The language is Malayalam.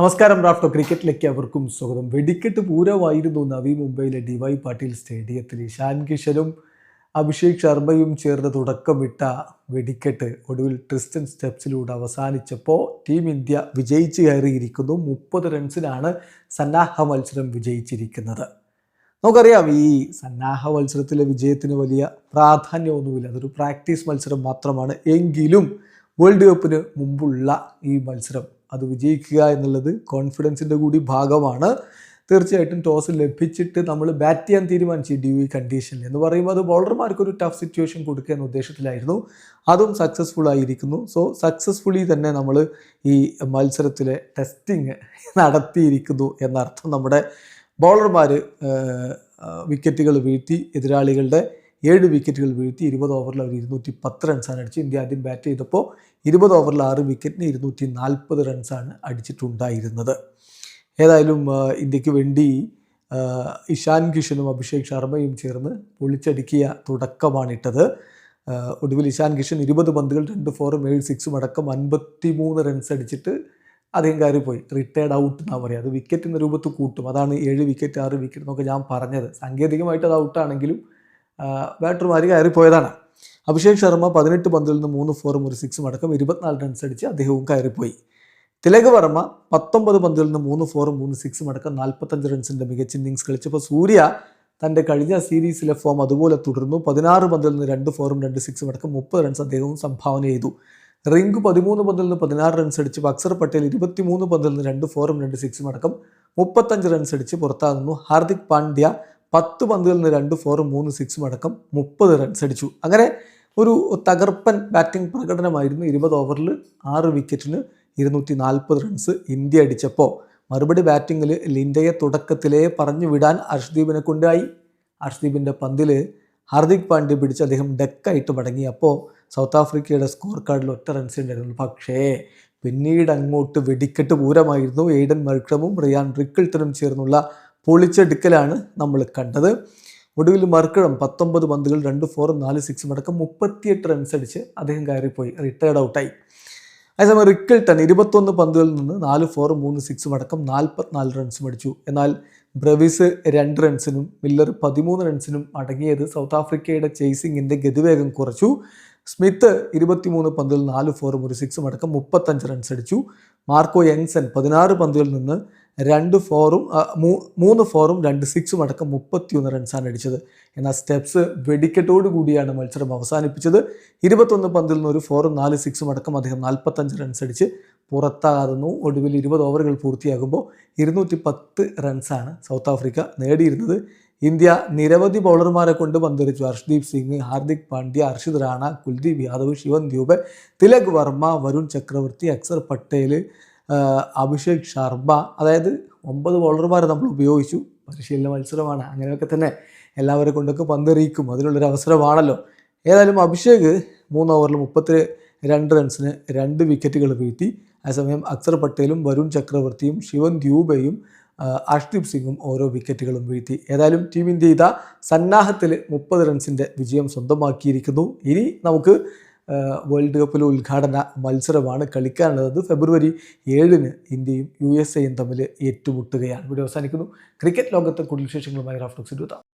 നമസ്കാരം റാഫ്റ്റോ ക്രിക്കറ്റിലേക്ക് അവർക്കും സ്വാഗതം. വെടിക്കെട്ട് പൂരമായിരുന്നു നവി മുംബൈയിലെ ഡി വൈ പാട്ടീൽ സ്റ്റേഡിയത്തിൽ. ഇഷാൻ കിഷനും അഭിഷേക് ശർമ്മയും ചേർന്ന് തുടക്കമിട്ട വെടിക്കെട്ട് ഒടുവിൽ ട്രിസ്റ്റൻ സ്റ്റെപ്സിലൂടെ അവസാനിച്ചപ്പോൾ ടീം ഇന്ത്യ വിജയിച്ച് കയറിയിരിക്കുന്നു. മുപ്പത് റൺസിനാണ് സന്നാഹ മത്സരം വിജയിച്ചിരിക്കുന്നത്. നമുക്കറിയാം ഈ സന്നാഹ മത്സരത്തിലെ വിജയത്തിന് വലിയ പ്രാധാന്യമൊന്നുമില്ല. അതൊരു പ്രാക്ടീസ് മത്സരം മാത്രമാണ്. എങ്കിലും വേൾഡ് കപ്പിന് മുമ്പുള്ള ഈ മത്സരം അത് വിജയിക്കുക എന്നുള്ളത് കോൺഫിഡൻസിന്റെ കൂടി ഭാഗമാണ്. തീർച്ചയായിട്ടും ടോസ് ലഭിച്ചിട്ട് നമ്മൾ ബാറ്റ് ചെയ്യാൻ തീരുമാനിച്ചു ഡ്യൂ ഈ കണ്ടീഷനിൽ എന്ന് പറയുമ്പോൾ അത് ബൗളർമാർക്ക് ഒരു ടഫ് സിറ്റുവേഷൻ കൊടുക്കുക എന്ന ഉദ്ദേശത്തിലായിരുന്നു. അതും സക്സസ്ഫുൾ ആയിരിക്കുന്നു. സോ സക്സസ്ഫുള്ളി തന്നെ നമ്മൾ ഈ മത്സരത്തിലെ ടെസ്റ്റിങ് നടത്തിയിരിക്കുന്നു എന്നർത്ഥം നമ്മുടെ ബോളർമാർ വിക്കറ്റുകൾ വീഴ്ത്തി എതിരാളികളുടെ ഏഴ് വിക്കറ്റുകൾ വീഴ്ത്തി ഇരുപത് ഓവറിൽ അവർ ഇരുന്നൂറ്റി പത്ത് റൺസാണ് അടിച്ച് ഇന്ത്യ ആദ്യം ബാറ്റ് ചെയ്തപ്പോൾ ഇരുപത് ഓവറിൽ ആറ് വിക്കറ്റിന് ഇരുന്നൂറ്റി നാൽപ്പത് റൺസാണ് അടിച്ചിട്ടുണ്ടായിരുന്നത്. ഏതായാലും ഇന്ത്യയ്ക്ക് വേണ്ടി ഇഷാൻ കിഷനും അഭിഷേക് ശർമ്മയും ചേർന്ന് പൊളിച്ചടുക്കിയ തുടക്കമാണിട്ടത് ഒടുവിൽ ഇഷാൻ കിഷൻ ഇരുപത് പന്തുകൾ രണ്ട് ഫോറും ഏഴ് സിക്സും അടക്കം അൻപത്തി മൂന്ന് റൺസ് അടിച്ചിട്ട് അദ്ദേഹം കയറി പോയി റിട്ടയർഡ് ഔട്ട് എന്നാ പറയുക അത് വിക്കറ്റ് എന്ന രൂപത്തിൽ കൂട്ടും. അതാണ് ഏഴ് വിക്കറ്റ് ആറ് വിക്കറ്റ് എന്നൊക്കെ ഞാൻ പറഞ്ഞത്. സാങ്കേതികമായിട്ട് അത് ഔട്ടാണെങ്കിലും ബാറ്റർമാർ കയറിപ്പോയതാണ് അഭിഷേക് ശർമ്മ പതിനെട്ട് പന്തിൽ നിന്ന് മൂന്ന് ഫോറും ഒരു സിക്സും അടക്കം ഇരുപത്തിനാല് റൺസ് അടിച്ച് അദ്ദേഹവും കയറിപ്പോയി. തിലക് വർമ്മ പത്തൊമ്പത് പന്തിൽ നിന്ന് മൂന്ന് ഫോറും മൂന്ന് സിക്സും അടക്കം നാൽപ്പത്തഞ്ച് റൺസിന്റെ മികച്ച ഇന്നിങ്സ് കളിച്ചപ്പോൾ സൂര്യ തന്റെ കഴിഞ്ഞ സീരീസിലെ ഫോം അതുപോലെ തുടർന്നു. പതിനാറ് പന്തിൽ നിന്ന് രണ്ട് ഫോറും രണ്ട് സിക്സും അടക്കം മുപ്പത് റൺസ് അദ്ദേഹവും സംഭാവന ചെയ്തു. റിങ്ക് പതിമൂന്ന് പന്തിൽ നിന്ന് പതിനാറ് റൺസ് അടിച്ച് അക്സർ പട്ടേൽ ഇരുപത്തിമൂന്ന് പന്തിൽ നിന്ന് രണ്ട് ഫോറും രണ്ട് സിക്സും അടക്കം മുപ്പത്തഞ്ച് റൺസ് അടിച്ച് പുറത്താകുന്നു. ഹാർദിക് പാണ്ഡ്യ പത്ത് പന്തുകളിൽ നിന്ന് രണ്ട് ഫോറും മൂന്ന് സിക്സും അടക്കം മുപ്പത് റൺസ് അടിച്ചു. അങ്ങനെ ഒരു തകർപ്പൻ ബാറ്റിംഗ് പ്രകടനമായിരുന്നു ഇരുപത് ഓവറിൽ ആറ് വിക്കറ്റിന് ഇരുന്നൂറ്റി നാൽപ്പത് റൺസ് ഇന്ത്യ അടിച്ചപ്പോൾ മറുപടി ബാറ്റിങ്ങിൽ ലിൻഡയെ തുടക്കത്തിലേ പറഞ്ഞു വിടാൻ അർഷ്ദീപിനെ കൊണ്ടായി അർഷ്ദീപിന്റെ പന്തിൽ ഹാർദിക് പാണ്ഡ്യ പിടിച്ച് അദ്ദേഹം ഡെക്കായിട്ട് മടങ്ങി അപ്പോൾ സൗത്ത് ആഫ്രിക്കയുടെ സ്കോർ കാർഡിൽ ഒറ്റ റൺസ് ഉണ്ടായിരുന്നു. പക്ഷേ പിന്നീട് അങ്ങോട്ട് വെടിക്കെട്ട് പൂരമായിരുന്നു. എയ്ഡൻ മർക്രമും റിയാൻ റിക്കിൾട്ടനും ചേർന്നുള്ള പൊളിച്ചെടുക്കലാണ് നമ്മൾ കണ്ടത്. ഒടുവിൽ മർക്കളം പത്തൊമ്പത് പന്തുകൾ രണ്ട് ഫോറും നാല് സിക്സും അടക്കം മുപ്പത്തിയെട്ട് റൺസ് അടിച്ച് അദ്ദേഹം കയറിപ്പോയി. റിട്ടയർഡ് ഔട്ടായി അതേസമയം റിക്കിൾട്ടൺ ഇരുപത്തൊന്ന് പന്തുകളിൽ നിന്ന് നാല് ഫോറും മൂന്ന് സിക്സും അടക്കം നാൽപ്പത്തിനാല് റൺസും അടിച്ചു. എന്നാൽ ബ്രവിസ് രണ്ട് റൺസിനും മില്ലർ പതിമൂന്ന് റൺസിനും അടങ്ങിയത് സൗത്ത് ആഫ്രിക്കയുടെ ചേസിങ്ങിന്റെ ഗതിവേഗം കുറച്ചു. സ്മിത്ത് ഇരുപത്തിമൂന്ന് പന്തിൽ നാല് ഫോറും ഒരു സിക്സും അടക്കം മുപ്പത്തഞ്ച് റൺസ് അടിച്ചു. മാർക്കോ യങ്സൺ പതിനാറ് പന്തുകളിൽ നിന്ന് രണ്ട് ഫോറും മൂന്ന് ഫോറും രണ്ട് സിക്സും അടക്കം മുപ്പത്തിയൊന്ന് റൺസാണ് അടിച്ചത്. എന്നാൽ സ്റ്റെപ്സ് വെടിക്കെട്ടോടു കൂടിയാണ് മത്സരം അവസാനിപ്പിച്ചത്. ഇരുപത്തൊന്ന് പന്തിൽ നിന്ന് ഒരു ഫോറും നാല് സിക്സും അടക്കം അദ്ദേഹം നാൽപ്പത്തഞ്ച് റൺസ് അടിച്ച് പുറത്താകുന്നു. ഒടുവിൽ ഇരുപത് ഓവറുകൾ പൂർത്തിയാകുമ്പോൾ ഇരുന്നൂറ്റി പത്ത് റൺസാണ് സൗത്ത് ആഫ്രിക്ക നേടിയിരുന്നത്. ഇന്ത്യ നിരവധി ബൗളർമാരെ കൊണ്ട് പന്തെറിച്ചു ഹർഷ്ദീപ് സിംഗ് ഹാർദിക് പാണ്ഡ്യ ഹർഷിത് റാണ കുൽദീപ് യാദവ് ശിവൻ ദ്യൂബ് തിലക് വർമ്മ വരുൺ ചക്രവർത്തി അക്സർ പട്ടേൽ അഭിഷേക് ശർമ്മ അതായത് ഒമ്പത് ബോളർമാരെ നമ്മൾ ഉപയോഗിച്ചു. പരിശീലന മത്സരമാണ്. അങ്ങനെയൊക്കെ തന്നെ എല്ലാവരെ കൊണ്ടൊക്കെ പന്തെറിയിക്കും. അതിനുള്ളൊരു അവസരമാണല്ലോ. ഏതായാലും അഭിഷേക് മൂന്ന് ഓവറിൽ മുപ്പത്തി രണ്ട് റൺസിന് രണ്ട് വിക്കറ്റുകൾ വീഴ്ത്തി. അതേസമയം അക്സർ പട്ടേലും വരുൺ ചക്രവർത്തിയും ശിവൻ ദ്യൂബയും അഷ്ദീപ് സിംഗും ഓരോ വിക്കറ്റുകളും വീഴ്ത്തി. ഏതായാലും ടീം ഇന്ത്യ ഇതാ സന്നാഹത്തിൽ മുപ്പത് റൺസിന്റെ വിജയം സ്വന്തമാക്കിയിരിക്കുന്നു. ഇനി നമുക്ക് വേൾഡ് കപ്പിലെ ഉദ്ഘാടന മത്സരമാണ് കളിക്കാനുള്ളത്. ഫെബ്രുവരി ഏഴിന് ഇന്ത്യയും യു എസ് എയും തമ്മിൽ ഏറ്റുമുട്ടുകയാണ്. ഇവിടെ അവസാനിക്കുന്നു. ക്രിക്കറ്റ് ലോകത്തെ കൂടുതൽ വിശേഷങ്ങളുമായി റാഫ്റ്റോക്സ് ഇരുപത്താം